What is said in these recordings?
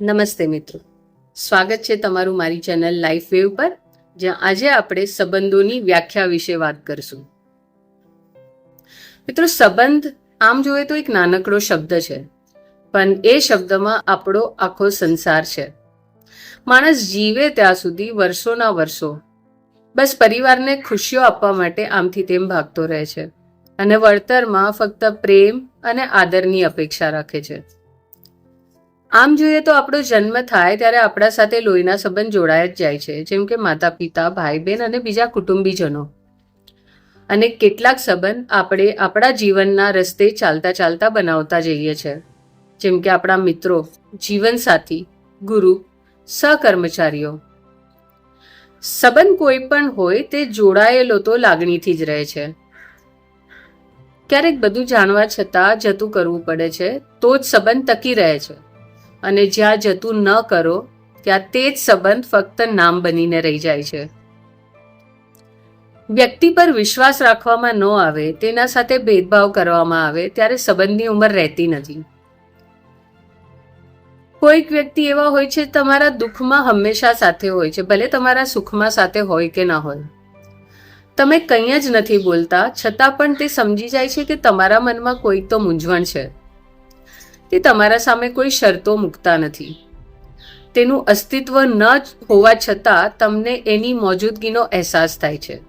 નમસ્તે મિત્રો. સ્વાગત છે તમારું મારી ચેનલ લાઈફ વેવ પર જ્યાં આજે આપણે સંબંધોની વ્યાખ્યા વિશે વાત કરશું. મિત્રો, સંબંધ આમ જોઈએ તો એક નાનકડો શબ્દ છે, પણ એ શબ્દમાં આપણો આખો સંસાર છે. માણસ જીવે ત્યાં સુધી વર્ષોના વર્ષો, બસ પરિવારને ખુશીઓ આપવા માટે આમથી તેમ ભાગતો રહે છે અને વળતરમાં ફક્ત પ્રેમ અને આદરની અપેક્ષા રાખે છે. આમ જોઈએ તો આપણો જન્મ થાય ત્યારે આપણા સાથે લોહીના સંબંધ જોડાયા જ જાય છે. જેમ કે માતા પિતા ભાઈ બહેન અને બીજા કુટુંબીજનો. અને કેટલાક સંબંધ આપણે આપણા જીવનના રસ્તે ચાલતા ચાલતા બનાવતા જઈએ છીએ જેમ કે આપણા મિત્રો, જીવનસાથી, ગુરુ, સહકર્મચારીઓ. સંબંધ કોઈ પણ હોય તે જોડાયેલો તો લાગણીથી જ રહે છે. ક્યારેક બધું જાણવા છતાં જતું કરવું પડે છે, તો જ સંબંધ ટકી રહે છે. અને જ્યાં જતું ન કરો, ત્યાં તે જ સંબંધ ફક્ત નામ બનીને રહી જાય છે. વ્યક્તિ પર વિશ્વાસ રાખવામાં ન આવે, તેના સાથે ભેદભાવ કરવામાં આવે, ત્યારે સંબંધની ઉંમર રહેતી નથી. કોઈક વ્યક્તિ એવા હોય છે, તમારા દુઃખમાં હંમેશા સાથે હોય છે, ભલે તમારા સુખમાં સાથે હોય કે ના હોય. તમે કંઈ જ નથી બોલતા, છતાં પણ તે સમજી જાય છે કે તમારા મનમાં કોઈ તો મૂંઝવણ છે. તે તમારા સામે કોઈ શરતો મૂકતા નથી. તેનું અસ્તિત્વ ન હોવા છતાં તમને એની મોજૂદગીનો અહેસાસ થાય છે.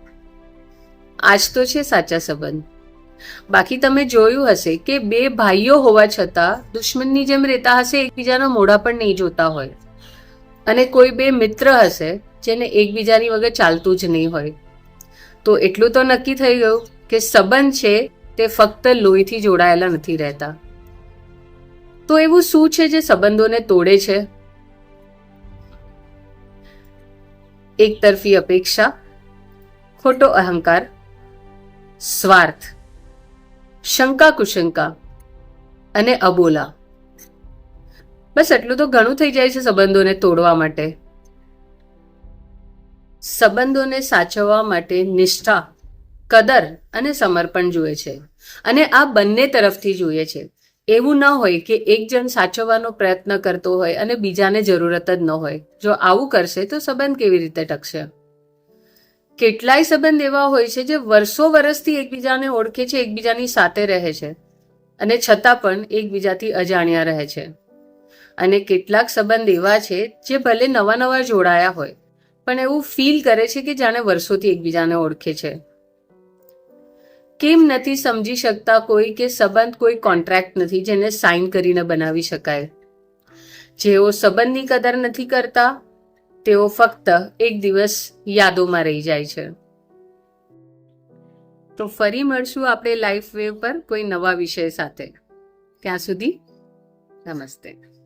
આજ તો છે સાચા સંબંધ. બાકી તમે જોયું હશે કે બે ભાઈઓ હોવા છતાં દુશ્મનની જેમ રહેતા હશે, એકબીજાના મોઢા પણ નહીં જોતા હોય. અને કોઈ બે મિત્ર હશે જેને એકબીજાની વગર ચાલતું જ નહીં હોય. તો એટલું તો નક્કી થઈ ગયું કે સંબંધ છે તે ફક્ત લોહીથી જોડાયેલા નથી રહેતા. તો એવું શું છે જે સંબંધોને તોડે છે? એકતરફી અપેક્ષા, ખોટો અહંકાર, સ્વાર્થ, શંકા કુશંકા અને અબોલા. બસ એટલું તો ઘણું થઈ જાય છે સંબંધોને તોડવા માટે. સંબંધોને સાચવવા માટે નિષ્ઠા, કદર અને સમર્પણ જોઈએ છે. અને આ બંને તરફથી જોઈએ છે. એવું ન હોય કે એક જણ સાચવવાનો પ્રયત્ન કરતો હોય અને બીજાને જરૂરત જ ન હોય. જો આવું કરશે તો સંબંધ કેવી રીતે ટકશે? કેટલાય સંબંધ એવા હોય છે જે વર્ષો વર્ષથી એકબીજાને ઓળખે છે, એકબીજાની સાથે રહે છે અને છતાં પણ એકબીજાથી અજાણ્યા રહે છે. અને કેટલાક સંબંધ એવા છે જે ભલે નવા નવા જોડાયા હોય, પણ એવું ફીલ કરે છે કે જાણે વર્ષોથી એકબીજાને ઓળખે છે. કેમ નથી સમજી શકતા કોઈ કે સંબંધ કોઈ કોન્ટ્રાક્ટ નથી જેને સાઇન કરીને બનાવી શકાય? જેઓ સંબંધની કદર નથી કરતા, તેઓ ફક્ત એક દિવસ યાદોમાં રહી જાય છે. તો ફરી મળશું આપણે લાઈફ વેવ પર કોઈ નવા વિષય સાથે. ત્યાં સુધી નમસ્તે.